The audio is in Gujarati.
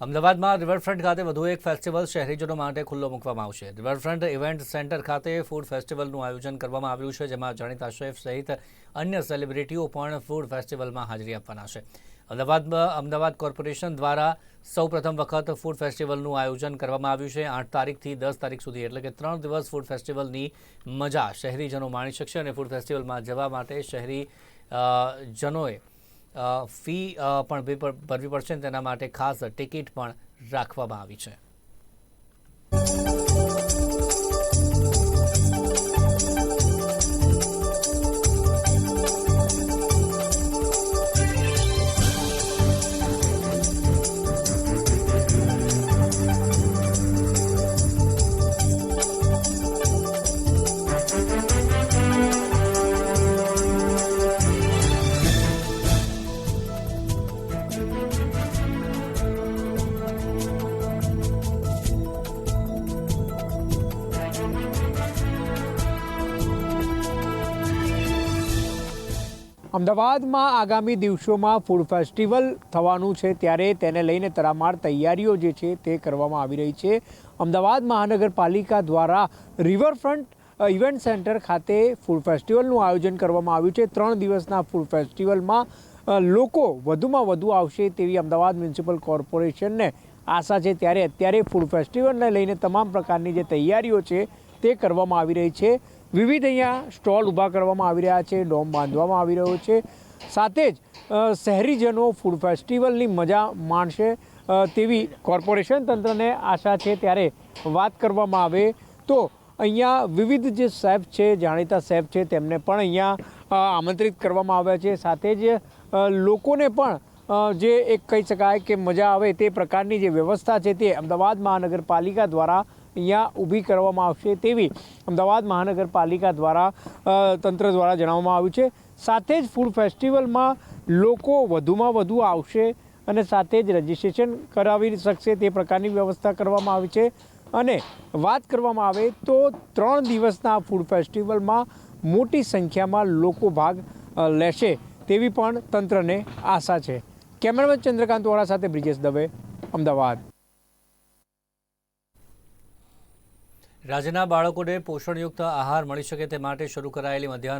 અમદાવાદમાં રિવરફ્રન્ટ ખાતે વધુ એક ફેસ્ટિવલ શહેરીજનો માટે ખુલ્લો મૂકવામાં આવશે. રિવરફ્રન્ટ ઇવેન્ટ સેન્ટર ખાતે ફૂડ ફેસ્ટિવલનું આયોજન કરવામાં આવ્યું છે, જેમાં જાણીતા શેફ સહિત અન્ય સેલિબ્રિટીઓ પણ ફૂડ ફેસ્ટિવલમાં હાજરી આપવાના છે. અમદાવાદમાં અમદાવાદ કોર્પોરેશન દ્વારા સૌપ્રથમ વખત ફૂડ ફેસ્ટિવલનું આયોજન કરવામાં આવ્યું છે. આઠ તારીખથી દસ તારીખ સુધી, એટલે કે ત્રણ દિવસ ફૂડ ફેસ્ટિવલની મજા શહેરીજનો માણી શકશે અને ફૂડ ફેસ્ટિવલમાં જવા માટે શહેરી જનોએ ફી પણ ભરવી પડશે તેના માટે ખાસ ટિકિટ પણ રાખવામાં આવી છે. અમદાવાદમાં આગામી દિવસોમાં ફૂડ ફેસ્ટિવલ થવાનું છે, ત્યારે તેને લઈને તરામાર તૈયારીઓ જે છે તે કરવામાં આવી રહી છે. અમદાવાદ મહાનગરપાલિકા દ્વારા રિવરફ્રન્ટ ઇવેન્ટ સેન્ટર ખાતે ફૂડ ફેસ્ટિવલનું આયોજન કરવામાં આવ્યું છે. ત્રણ દિવસના ફૂડ ફેસ્ટિવલમાં લોકો વધુમાં વધુ આવશે તેવી અમદાવાદ મ્યુનિસિપલ કોર્પોરેશનને આશા છે ત્યારે અત્યારે ફૂડ ફેસ્ટિવલને લઈને તમામ પ્રકારની જે તૈયારીઓ છે તે કરવામાં આવી રહી છે. વિવિધ અહીંયા સ્ટોલ ઊભા કરવામાં આવી રહ્યા છે, ડોમ બાંધવામાં આવી રહ્યો છે. સાથે જ શહેરીજનો ફૂડ ફેસ્ટિવલની મજા માણશે તેવી કોર્પોરેશન તંત્રને આશા છે ત્યારે વાત કરવામાં આવે તો અહીંયા વિવિધ જે શેફ છે, જાણીતા શેફ છે, તેમને પણ અહીંયા આમંત્રિત કરવામાં આવ્યા છે. સાથે જ લોકોને પણ જે એક કહી શકાય કે મજા આવે તે પ્રકારની જે વ્યવસ્થા છે તે અમદાવાદ મહાનગરપાલિકા દ્વારા અહીંયા ઊભી કરવામાં આવશે તેવી અમદાવાદ મહાનગરપાલિકા દ્વારા તંત્ર દ્વારા જણાવવામાં આવ્યું છે. સાથે જ ફૂડ ફેસ્ટિવલમાં લોકો વધુમાં વધુ આવશે અને સાથે જ રજિસ્ટ્રેશન કરાવી શકશે તે પ્રકારની વ્યવસ્થા કરવામાં આવી છે. અને વાત કરવામાં આવે તો ત્રણ દિવસના ફૂડ ફેસ્ટિવલમાં મોટી સંખ્યામાં લોકો ભાગ લેશે તેવી પણ તંત્રને આશા છે. કેમેરામેન ચંદ્રકાંત વોરા સાથે બ્રિજેશ દવે, અમદાવાદ. રાજ્યના બાળકોને પોષણયુક્ત આહાર મળી શકે તે માટે શરૂ કરાયેલી મધ્યાહન